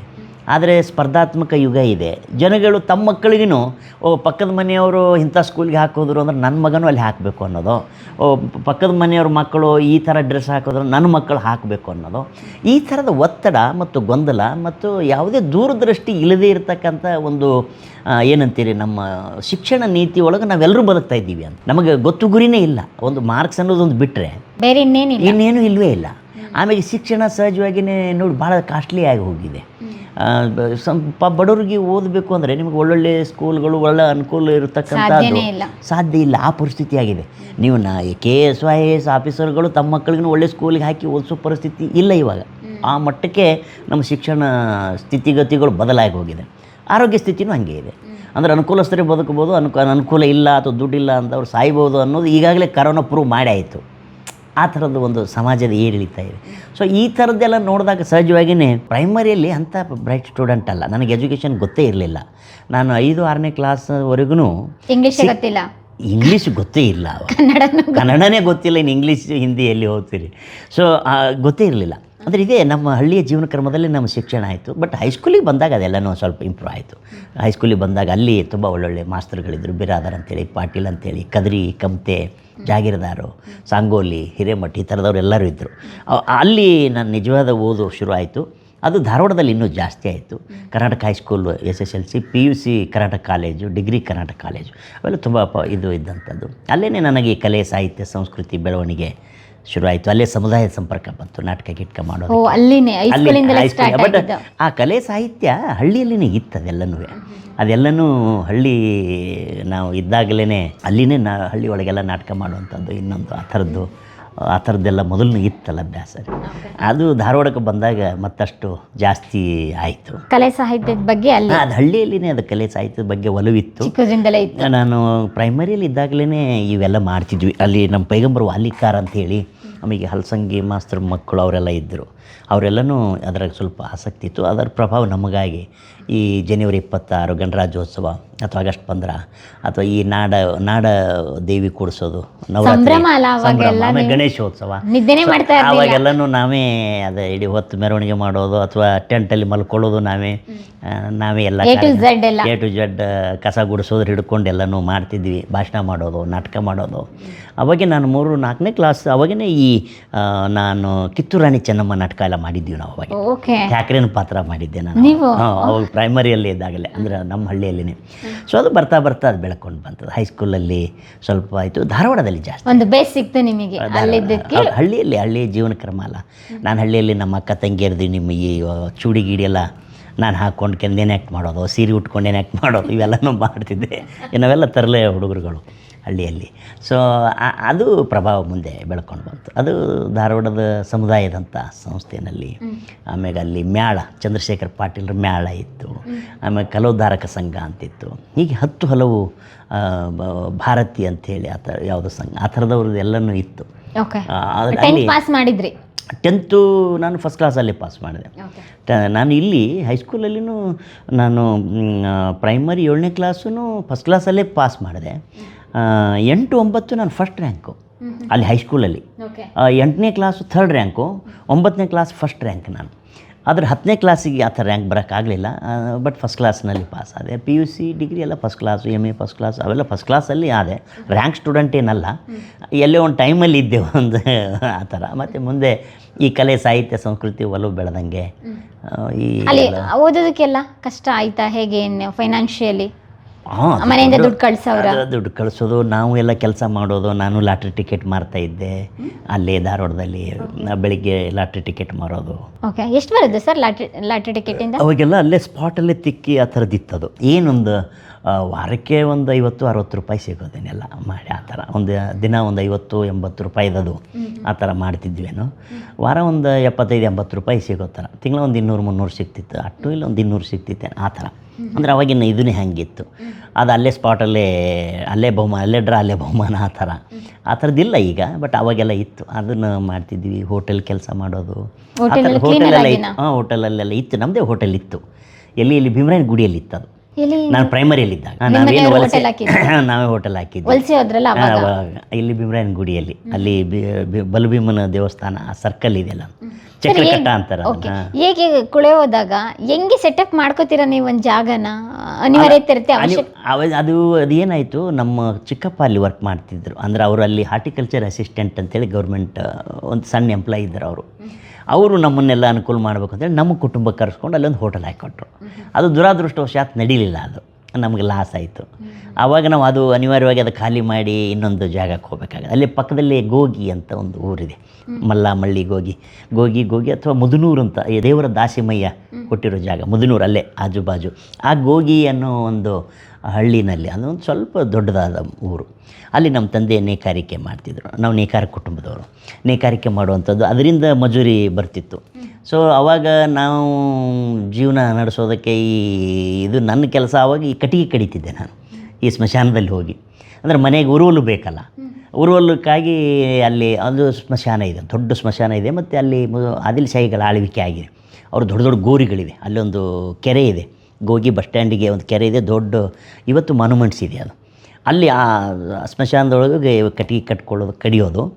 Speaker 1: ಆದರೆ ಸ್ಪರ್ಧಾತ್ಮಕ ಯುಗ ಇದೆ. ಜನಗಳು ತಮ್ಮ ಮಕ್ಕಳಿಗೂ ಓ ಪಕ್ಕದ ಮನೆಯವರು ಇಂಥ ಸ್ಕೂಲ್ಗೆ ಹಾಕೋದ್ರು ಅಂದ್ರೆ ನನ್ನ ಮಗನೂ ಅಲ್ಲಿ ಹಾಕಬೇಕು ಅನ್ನೋದು. ಓ ಪಕ್ಕದ ಮನೆಯವ್ರ ಮಕ್ಕಳು ಈ ಥರ ಡ್ರೆಸ್ ಹಾಕಿದ್ರು ನನ್ನ ಮಕ್ಕಳು ಹಾಕಬೇಕು ಅನ್ನೋದು. ಈ ಥರದ ಒತ್ತಡ ಮತ್ತು ಗೊಂದಲ ಮತ್ತು ಯಾವುದೇ ದೂರದೃಷ್ಟಿ ಇಲ್ಲದೇ ಇರತಕ್ಕಂಥ ಒಂದು ಏನಂತೀರಿ ನಮ್ಮ ಶಿಕ್ಷಣ ನೀತಿ ಒಳಗೆ ನಾವೆಲ್ಲರೂ ಬದುಕ್ತಾ ಇದ್ದೀವಿ ಅಂತ. ನಮಗೆ ಗೊತ್ತು ಗುರಿನೇ ಇಲ್ಲ. ಒಂದು ಮಾರ್ಕ್ಸ್ ಅನ್ನೋದೊಂದು ಬಿಟ್ಟರೆ
Speaker 2: ಬೇರೆ ಇನ್ನೇನು
Speaker 1: ಇನ್ನೇನು ಇಲ್ಲವೇ ಇಲ್ಲ. ಆಮೇಲೆ ಶಿಕ್ಷಣ ಸಹಜವಾಗಿಯೇ ನೋಡಿ ಭಾಳ ಕಾಸ್ಟ್ಲಿ ಆಗಿ ಹೋಗಿದೆ ಸ್ವಲ್ಪ ಬಡವರಿಗೆ ಓದಬೇಕು ಅಂದರೆ ನಿಮಗೆ ಒಳ್ಳೊಳ್ಳೆ ಸ್ಕೂಲ್ಗಳು ಒಳ್ಳೆ ಅನುಕೂಲ ಇರತಕ್ಕಂಥದ್ದು. ಸಾಧ್ಯ ಇಲ್ಲ. ಆ ಪರಿಸ್ಥಿತಿ ಆಗಿದೆ ನೀವು ನಾ K S Y A S ಆಫೀಸರ್ಗಳು ತಮ್ಮ ಮಕ್ಕಳಿಗೂ ಒಳ್ಳೆ ಸ್ಕೂಲಿಗೆ ಹಾಕಿ ಓದಿಸೋ ಪರಿಸ್ಥಿತಿ ಇಲ್ಲ ಇವಾಗ. ಆ ಮಟ್ಟಕ್ಕೆ ನಮ್ಮ ಶಿಕ್ಷಣ ಸ್ಥಿತಿಗತಿಗಳು ಬದಲಾಗಿ ಹೋಗಿದೆ. ಆರೋಗ್ಯ ಸ್ಥಿತಿನೂ ಹಾಗೆ ಇದೆ. ಅಂದರೆ ಅನುಕೂಲಸ್ಥರೇ ಬದುಕಬೋದು ಅನುಕೂಲ ಅನುಕೂಲ ಇಲ್ಲ ಅಥವಾ ದುಡ್ಡಿಲ್ಲ ಅಂತವ್ರು ಸಾಯ್ಬೋದು ಅನ್ನೋದು ಈಗಾಗಲೇ ಕರೋನಾ ಪ್ರೂವ್ ಮಾಡಿ ಆಯಿತು. ಆ ಥರದ್ದು ಒಂದು ಸಮಾಜದ ಏರಿಳಿತ ಇದೆ. ಸೊ ಈ ಥರದ್ದೆಲ್ಲ ನೋಡಿದಾಗ ಸಹಜವಾಗಿಯೇ ಪ್ರೈಮರಿಯಲ್ಲಿ ಅಂಥ ಬ್ರೈಟ್ ಸ್ಟೂಡೆಂಟ್ ಅಲ್ಲ. ನನಗೆ ಎಜುಕೇಷನ್ ಗೊತ್ತೇ ಇರಲಿಲ್ಲ. ನಾನು ಐದು ಆರನೇ ಕ್ಲಾಸ್ವರೆಗೂ
Speaker 2: ಇಂಗ್ಲೀಷ್ ಗೊತ್ತಿಲ್ಲ.
Speaker 1: ಇಂಗ್ಲೀಷ್ ಗೊತ್ತೇ ಇಲ್ಲ.
Speaker 2: ಕನ್ನಡನೇ
Speaker 1: ಗೊತ್ತಿಲ್ಲ. ಇನ್ನು ಇಂಗ್ಲೀಷ್ ಹಿಂದಿ ಎಲ್ಲಿ ಓದ್ತೀರಿ. ಸೊ ಗೊತ್ತೇ ಇರಲಿಲ್ಲ. ಅಂದರೆ ಇದೇ ನಮ್ಮ ಹಳ್ಳಿಯ ಜೀವನ ಕ್ರಮದಲ್ಲಿ ನಮ್ಮ ಶಿಕ್ಷಣ ಆಯಿತು. ಬಟ್ ಹೈಸ್ಕೂಲಿಗೆ ಬಂದಾಗ ಅದೆಲ್ಲನೂ ಸ್ವಲ್ಪ ಇಂಪ್ರೂವ್ ಆಯಿತು. ಹೈಸ್ಕೂಲಿಗೆ ಬಂದಾಗ ಅಲ್ಲಿ ತುಂಬ ಒಳ್ಳೊಳ್ಳೆ ಮಾಸ್ತರ್ಗಳಿದ್ದರು ಬಿರಾದರ್ ಅಂತೇಳಿ, ಪಾಟೀಲ್ ಅಂತೇಳಿ, ಕದ್ರಿ, ಕಮ್ತೆ, ಜಾಗೀರ್ದಾರು, ಸಾಂಗೋಲಿ, ಹಿರೇಮಠ ಈ ಥರದವ್ರು ಎಲ್ಲರೂ ಇದ್ದರು ಅಲ್ಲಿ ನನ್ನ ನಿಜವಾದ ಓದು ಶುರು ಆಯಿತು. ಅದು ಧಾರವಾಡದಲ್ಲಿ ಇನ್ನೂ ಜಾಸ್ತಿ ಆಯಿತು. Karnataka high school S S L C P U C Karnataka college degree Karnataka college ಅವೆಲ್ಲ ತುಂಬ ಇದು ಇದ್ದಂಥದ್ದು. ಅಲ್ಲೇ ನನಗೆ ಕಲೆ, ಸಾಹಿತ್ಯ, ಸಂಸ್ಕೃತಿ ಬೆಳವಣಿಗೆ ಶುರು ಆಯಿತು ಅಲ್ಲೇ ಸಮುದಾಯ ಸಂಪರ್ಕ ಬಂತು ನಾಟಕ ಗಿಟ್ಕ ಮಾಡೋದು ಬಟ್ ಆ ಕಲೆ ಸಾಹಿತ್ಯ ಹಳ್ಳಿಯಲ್ಲಿನೇ ಇತ್ತು ಅದೆಲ್ಲನೂ. ಅದೆಲ್ಲನೂ ಹಳ್ಳಿ ನಾವು ಇದ್ದಾಗಲೇ ಅಲ್ಲಿನೇ ನಾ ಹಳ್ಳಿ ಒಳಗೆಲ್ಲ ನಾಟಕ ಮಾಡುವಂಥದ್ದು ಇನ್ನೊಂದು ಆ ಥರದ್ದು ಆ ಥರದ್ದೆಲ್ಲ ಮೊದಲು ಇತ್ತಲ್ಲ ಅಭ್ಯಾಸ ಅದು. ಧಾರವಾಡಕ್ಕೆ ಬಂದಾಗ ಮತ್ತಷ್ಟು ಜಾಸ್ತಿ ಆಯಿತು.
Speaker 2: ಕಲೆ ಸಾಹಿತ್ಯದ ಬಗ್ಗೆ ಅಲ್ಲ
Speaker 1: ಅದು ಹಳ್ಳಿಯಲ್ಲಿನೇ ಅದು ಕಲೆ ಸಾಹಿತ್ಯದ ಬಗ್ಗೆ ಒಲವಿತ್ತು. ನಾನು ಪ್ರೈಮರಿಯಲ್ಲಿ ಇದ್ದಾಗಲೇ ಇವೆಲ್ಲ ಮಾಡ್ತಿದ್ವಿ. ಅಲ್ಲಿ ನಮ್ಮ ಪೈಗಂಬರು ವಾಲಿಕಾರ್ ಅಂತೇಳಿ ಆಮೇಲೆ ಹಲಸಂಗಿ ಮಾಸ್ತರ್ ಮಕ್ಕಳು ಅವರೆಲ್ಲ ಇದ್ದರು. ಅವರೆಲ್ಲನೂ ಅದ್ರಾಗ ಸ್ವಲ್ಪ ಆಸಕ್ತಿ ಇತ್ತು. ಅದರ ಪ್ರಭಾವ ನಮಗಾಗಿ ಈ ಜನವರಿ ಇಪ್ಪತ್ತಾರು ಗಣರಾಜ್ಯೋತ್ಸವ ಅಥವಾ ಆಗಸ್ಟ್ ಪಂದ್ರ ಅಥವಾ ಈ ನಾಡ ನಾಡ ದೇವಿ ಕೂಡಿಸೋದು ನವರಾತ್ರಿ ಆಮೇಲೆ ಗಣೇಶೋತ್ಸವ. ಅವಾಗೆಲ್ಲನೂ ನಾವೇ ಅದೇ ಇಡೀ ಹೊತ್ತು ಮೆರವಣಿಗೆ ಮಾಡೋದು ಅಥವಾ ಟೆಂಟಲ್ಲಿ ಮಲ್ಕೊಳ್ಳೋದು ನಾವೇ ನಾವೇ ಎಲ್ಲ
Speaker 2: ಎ ಟು
Speaker 1: ಜೆಡ್ ಕಸ ಗುಡಿಸೋದ್ರ ಹಿಡ್ಕೊಂಡು ಎಲ್ಲನೂ ಮಾಡ್ತಿದ್ವಿ. ಭಾಷಣ ಮಾಡೋದು ನಾಟಕ ಮಾಡೋದು. ಅವಾಗೆ ನಾನು ಮೂರು ನಾಲ್ಕನೇ ಕ್ಲಾಸ್ ಅವಾಗೇ ಈ ನಾನು ಕಿತ್ತೂರು ರಾಣಿ ಚೆನ್ನಮ್ಮ ನಾಟಕ ಎಲ್ಲ ಮಾಡಿದ್ದೀವಿ ನಾವು ಅವಾಗ.
Speaker 2: ಓಕೆ
Speaker 1: ಠಾಕ್ರೆನ ಪಾತ್ರ ಮಾಡಿದ್ದೆ ನಾನು. ಅವಾಗ ಪ್ರೈಮರಿಯಲ್ಲಿ ಇದ್ದಾಗಲೇ ಅಂದರೆ ನಮ್ಮ ಹಳ್ಳಿಯಲ್ಲಿನೇ. ಸೊ ಅದು ಬರ್ತಾ ಬರ್ತಾ ಅದು ಬೆಳ್ಕೊಂಡು ಬಂತದ್ದು ಹೈಸ್ಕೂಲಲ್ಲಿ ಸ್ವಲ್ಪ ಆಯಿತು. ಧಾರವಾಡದಲ್ಲಿ ಜಾಸ್ತಿ.
Speaker 2: ಒಂದು ಬೇಸ್ ಸಿಕ್ತು ನಿಮಗೆ
Speaker 1: ಹಳ್ಳಿಯಲ್ಲಿ ಹಳ್ಳಿ ಜೀವನ ಕ್ರಮ ಅಲ್ಲ. ನಾನು ಹಳ್ಳಿಯಲ್ಲಿ ನಮ್ಮ ಅಕ್ಕ ತಂಗಿಯರ್ದು ನಿಮ್ಮ ಈ ಚೂಡಿ ಗೀಡಿ ಎಲ್ಲ ನಾನು ಹಾಕ್ಕೊಂಡು ಕೆಂದೇನೆ ಆ್ಯಕ್ಟ್ ಮಾಡೋದು ಸೀರೆ ಉಟ್ಕೊಂಡೇನೆ ಆ್ಯಕ್ಟ್ ಮಾಡೋದು ಇವೆಲ್ಲನೂ ಮಾಡ್ತಿದ್ದೆ. ನಾವೆಲ್ಲ ತರಲೆ ಹುಡುಗರುಗಳು. ಹಳ್ಳಿಯಲ್ಲಿ. ಸೊ ಅದು ಪ್ರಭಾವ ಮುಂದೆ ಬೆಳ್ಕೊಂಡು ಬಂತು. ಅದು ಧಾರವಾಡದ ಸಮುದಾಯದಂಥ ಸಂಸ್ಥೆಯಲ್ಲಿ ಆಮೇಲೆ ಅಲ್ಲಿ ಮ್ಯಾಳ ಚಂದ್ರಶೇಖರ್ ಪಾಟೀಲ್ರ ಮ್ಯಾಳ ಇತ್ತು. ಆಮೇಲೆ ಕಲೋಧಾರಕ ಸಂಘ ಅಂತಿತ್ತು. ಹೀಗೆ ಹತ್ತು ಹಲವು ಭಾರತಿ ಅಂಥೇಳಿ ಆ ಥರ ಯಾವುದೋ ಸಂಘ ಆ ಥರದವ್ರದ್ದು ಎಲ್ಲನೂ ಇತ್ತು.
Speaker 2: ಪಾಸ್ ಮಾಡಿದ್ರಿ?
Speaker 1: ಟೆಂತು ನಾನು ಫಸ್ಟ್ ಕ್ಲಾಸಲ್ಲಿ ಪಾಸ್ ಮಾಡಿದೆ. ನಾನು ಇಲ್ಲಿ ಹೈಸ್ಕೂಲಲ್ಲಿನೂ ನಾನು ಪ್ರೈಮರಿ ಏಳನೇ ಕ್ಲಾಸೂ ಫಸ್ಟ್ ಕ್ಲಾಸಲ್ಲೇ ಪಾಸ್ ಮಾಡಿದೆ. ಎಂಟು ಒಂಬತ್ತು ನಾನು ಫಸ್ಟ್ ರ್ಯಾಂಕು ಅಲ್ಲಿ ಹೈಸ್ಕೂಲಲ್ಲಿ ಎಂಟನೇ ಕ್ಲಾಸು ಥರ್ಡ್ ರ್ಯಾಂಕು ಒಂಬತ್ತನೇ ಕ್ಲಾಸ್ ಫಸ್ಟ್ ರ್ಯಾಂಕ್ ನಾನು. ಆದರೆ ಹತ್ತನೇ ಕ್ಲಾಸಿಗೆ ಆ ಥರ ರ್ಯಾಂಕ್ ಬರೋಕ್ಕಾಗಲಿಲ್ಲ ಬಟ್ ಫಸ್ಟ್ ಕ್ಲಾಸ್ನಲ್ಲಿ ಪಾಸ್ ಆದೆ. ಪಿ ಯು ಸಿ ಡಿಗ್ರಿ ಎಲ್ಲ first class M A first class ಅವೆಲ್ಲ ಫಸ್ಟ್ ಕ್ಲಾಸಲ್ಲಿ ಆದೆ. ರ್ಯಾಂಕ್ ಸ್ಟೂಡೆಂಟ್ ಏನಲ್ಲ. ಎಲ್ಲೇ ಒಂದು ಟೈಮಲ್ಲಿ ಇದ್ದೆ ಒಂದು ಆ ಥರ. ಮತ್ತು ಮುಂದೆ ಈ ಕಲೆ ಸಾಹಿತ್ಯ ಸಂಸ್ಕೃತಿ ಒಲವು ಬೆಳೆದಂಗೆ ಈ
Speaker 2: ಓದೋದಕ್ಕೆಲ್ಲ ಕಷ್ಟ ಆಯ್ತಾ? ಹೇಗೆ ಫೈನಾನ್ಷಿಯಲಿ ಮನೆಯಿಂದ
Speaker 1: ದೊಡ್ಡ-
Speaker 2: ಕಳ್ಸವ್ರ?
Speaker 1: ದುಡ್ಡು ಕಳಿಸೋದು ನಾವು ಎಲ್ಲ ಕೆಲಸ ಮಾಡೋದು ನಾನು ಲಾಟ್ರಿ ಟಿಕೆಟ್ ಮಾರ್ತಾ ಇದ್ದೆ. ಅಲ್ಲೇ ಧಾರವಾಡದಲ್ಲಿ ಬೆಳಿಗ್ಗೆ ಲಾಟ್ರಿ ಟಿಕೆಟ್ ಮಾರೋದು.
Speaker 2: ಓಕೆ ಎಷ್ಟು ಬರುತ್ತೆ ಸರ್ ಲಾಟ್ರಿ ಲಾಟ್ರಿ ಟಿಕೆಟಿಂದ?
Speaker 1: ಅವಾಗೆಲ್ಲ ಅಲ್ಲೇ ಸ್ಪಾಟಲ್ಲೇ ತಿಕ್ಕಿ ಆ ಥರದ್ದು ಇತ್ತದು ಏನೊಂದು ವಾರಕ್ಕೆ ಒಂದು ಐವತ್ತು ಅರವತ್ತು ರೂಪಾಯಿ ಸಿಗೋದೇನೆಲ್ಲ ಮಾಡಿ ಆ ಥರ. ಒಂದು ದಿನ ಒಂದು ಐವತ್ತು ಎಂಬತ್ತು ರೂಪಾಯಿದದು ಆ ಥರ ಮಾಡ್ತಿದ್ವೇನು ವಾರ ಒಂದು ಎಪ್ಪತ್ತೈದು ಎಂಬತ್ತು ರೂಪಾಯಿ ಸಿಗೋ ಥರ. ತಿಂಗಳ ಒಂದು ಇನ್ನೂರು ಮುನ್ನೂರು ಸಿಗ್ತಿತ್ತು. ಅಟ್ಟು ಇಲ್ಲ ಒಂದು ಇನ್ನೂರು ಸಿಗ್ತಿತ್ತು ಆ ಥರ. ಅಂದರೆ ಅವಾಗಿನ ಇದನ್ನೇ ಹಂಗಿತ್ತು. ಅದು ಅಲ್ಲೇ ಸ್ಪಾಟಲ್ಲೇ ಅಲ್ಲೇ ಬಹುಮಾನ ಅಲ್ಲೇ ಡ್ರಾ ಅಲ್ಲೇ ಬಹುಮಾನ ಆ ಥರ. ಆ ಥರದ್ದಿಲ್ಲ ಈಗ ಬಟ್ ಅವಾಗೆಲ್ಲ ಇತ್ತು. ಅದನ್ನು ಮಾಡ್ತಿದ್ವಿ. ಹೋಟೆಲ್ ಕೆಲಸ ಮಾಡೋದು.
Speaker 2: ಹೋಟೆಲೆಲ್ಲ?
Speaker 1: ಇತ್ತು ಹಾಂ ಹೋಟೆಲಲ್ಲೆಲ್ಲ ಇತ್ತು. ನಮ್ಮದೇ ಹೋಟೆಲ್ ಇತ್ತು. ಎಲ್ಲಿ ಇಲ್ಲಿ ಭೀಮರಾಯನ ಗುಡಿಯಲ್ಲಿ ಇತ್ತು ಅದು. ನಾನು ಪ್ರೈಮರಿಯಲ್ಲಿ
Speaker 2: ಇದ್ದಾಗ
Speaker 1: ನಾವೇನು ವಲಸೆ ನಾವೇ ಹೋಟೆಲ್ ಹಾಕಿದ್ವಿ ಇಲ್ಲಿ ಭೀಮರಾಯನ ಗುಡಿಯಲ್ಲಿ. ಅಲ್ಲಿ ಬಲಭೀಮನ ದೇವಸ್ಥಾನ ಸರ್ಕಲ್ ಇದೆಯಲ್ಲ ಚಕ್ರಕಟ್ಟ ಅಂತಾರೆ
Speaker 2: ಹೇಗೆ ಕುಳೆ ಹೋದಾಗ ಹೆಂಗೆ ಸೆಟಪ್ ಮಾಡ್ಕೋತೀರಾ ನೀವು ಒಂದು ಜಾಗನ? ಅನಿವಾರ್ಯತೆ ಇರುತ್ತೆ
Speaker 1: ಅದು ಅದೇನಾಯಿತು ನಮ್ಮ ಚಿಕ್ಕಪ್ಪ ಅಲ್ಲಿ ವರ್ಕ್ ಮಾಡ್ತಿದ್ರು. ಅಂದ್ರೆ ಅವರು ಅಲ್ಲಿ ಹಾರ್ಟಿಕಲ್ಚರ್ ಅಸಿಸ್ಟೆಂಟ್ ಅಂತೇಳಿ ಗೌರ್ಮೆಂಟ್ ಒಂದು ಸಣ್ಣ ಎಂಪ್ಲಾಯ್ ಇದ್ದರು ಅವರು. ಅವರು ನಮ್ಮನ್ನೆಲ್ಲ ಅನುಕೂಲ ಮಾಡಬೇಕು ಅಂತೇಳಿ ನಮ್ಮ ಕುಟುಂಬ ಕರೆಸ್ಕೊಂಡು ಅಲ್ಲೊಂದು ಹೋಟೆಲ್ ಹಾಕಿಕೊಟ್ರು. ಅದು ದುರಾದೃಷ್ಟವಶಾತ್ ನಡೀಲಿಲ್ಲ ಅದು. ನಮಗೆ ಲಾಸ್ ಆಯಿತು. ಆವಾಗ ನಾವು ಅದು ಅನಿವಾರ್ಯವಾಗಿ ಅದು ಖಾಲಿ ಮಾಡಿ ಇನ್ನೊಂದು ಜಾಗಕ್ಕೆ ಹೋಗಬೇಕಾಗಿದೆ ಅಲ್ಲಿ ಪಕ್ಕದಲ್ಲಿ ಗೋಗಿ ಅಂತ ಒಂದು ಊರಿದೆ. ಮಲ್ಲ ಮಳ್ಳಿ ಗೋಗಿ. ಗೋಗಿ ಗೋಗಿ ಅಥವಾ ಮುದನೂರು ಅಂತ ಈ ದೇವರ ದಾಸಿಮಯ್ಯ ಕೊಟ್ಟಿರೋ ಜಾಗ ಮುದನೂರು ಅಲ್ಲೇ ಆಜು ಬಾಜು ಆ ಗೋಗಿ ಅನ್ನೋ ಒಂದು ಹಳ್ಳಿನಲ್ಲಿ. ಒಂದು ಸ್ವಲ್ಪ ದೊಡ್ಡದಾದ ಊರು. ಅಲ್ಲಿ ನಮ್ಮ ತಂದೆ ನೇಕಾರಿಕೆ ಮಾಡ್ತಿದ್ರು. ನಾವು ನೇಕಾರ ಕುಟುಂಬದವರು. ನೇಕಾರಿಕೆ ಮಾಡುವಂಥದ್ದು ಅದರಿಂದ ಮಜೂರಿ ಬರ್ತಿತ್ತು. ಸೊ ಅವಾಗ ನಾವು ಜೀವನ ನಡೆಸೋದಕ್ಕೆ ಈ ಇದು ನನ್ನ ಕೆಲಸ ಆವಾಗ ಈ ಕಟ್ಟಿಗೆ ಕಡಿತಿದ್ದೆ ನಾನು. ಈ ಸ್ಮಶಾನದಲ್ಲಿ ಹೋಗಿ. ಅಂದರೆ ಮನೆಗೆ ಉರುವಲು ಬೇಕಲ್ಲ. ಉರುವಲಕ್ಕಾಗಿ ಅಲ್ಲಿ ಅದು ಸ್ಮಶಾನ ಇದೆ. ದೊಡ್ಡ ಸ್ಮಶಾನ ಇದೆ ಮತ್ತು ಅಲ್ಲಿ ಆದಿಲ್ ಶಾಹಿಗಳ ಆಳ್ವಿಕೆ ಆಗಿದೆ. ಅವರು ದೊಡ್ಡ ದೊಡ್ಡ ಗೋರಿಗಳಿವೆ. ಅಲ್ಲೊಂದು ಕೆರೆ ಇದೆ. ಗೋಗಿ ಬಸ್ ಸ್ಟ್ಯಾಂಡಿಗೆ ಒಂದು ಕೆರೆ ಇದೆ ದೊಡ್ಡ ಇವತ್ತು ಮಾನುಮೆಂಟ್ಸ್ ಇದೆ ಅದು. ಅಲ್ಲಿ ಆ ಸ್ಮಶಾನದೊಳಗೆ ಕಟ್ಟಿಗೆ ಕಟ್ಕೊಳ್ಳೋದು ಕಡಿಯೋದು.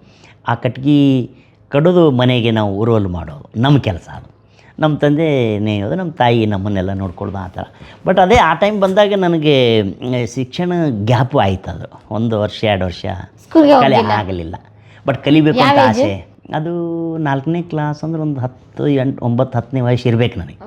Speaker 1: ಆ ಕಟ್ಗೆ ಕಡಿದು ಮನೆಗೆ ನಾವು ಉರುವಲು ಮಾಡೋದು ನಮ್ಮ ಕೆಲಸ ಅದು. ನಮ್ಮ ತಂದೆ ನೇಯೋದು ನಮ್ಮ ತಾಯಿ ನಮ್ಮನ್ನೆಲ್ಲ ನೋಡ್ಕೊಳ್ಳೋದು ಆ ಥರ. ಬಟ್ ಅದೇ ಆ ಟೈಮ್ ಬಂದಾಗ ನನಗೆ ಶಿಕ್ಷಣ ಗ್ಯಾಪು ಆಯ್ತು ಅದು. ಒಂದು ವರ್ಷ ಎರಡು ವರ್ಷ ಕಲೆ ಆಗಲಿಲ್ಲ. ಬಟ್ ಕಲಿಬೇಕು ಅಂತ ಆಸೆ. ಅದು ನಾಲ್ಕನೇ ಕ್ಲಾಸ್ ಅಂದ್ರೆ ಒಂದು ಹತ್ತು ಎಂಟು ಒಂಬತ್ತು ಹತ್ತನೇ ವಯಸ್ಸು ಇರಬೇಕು ನನಗೆ.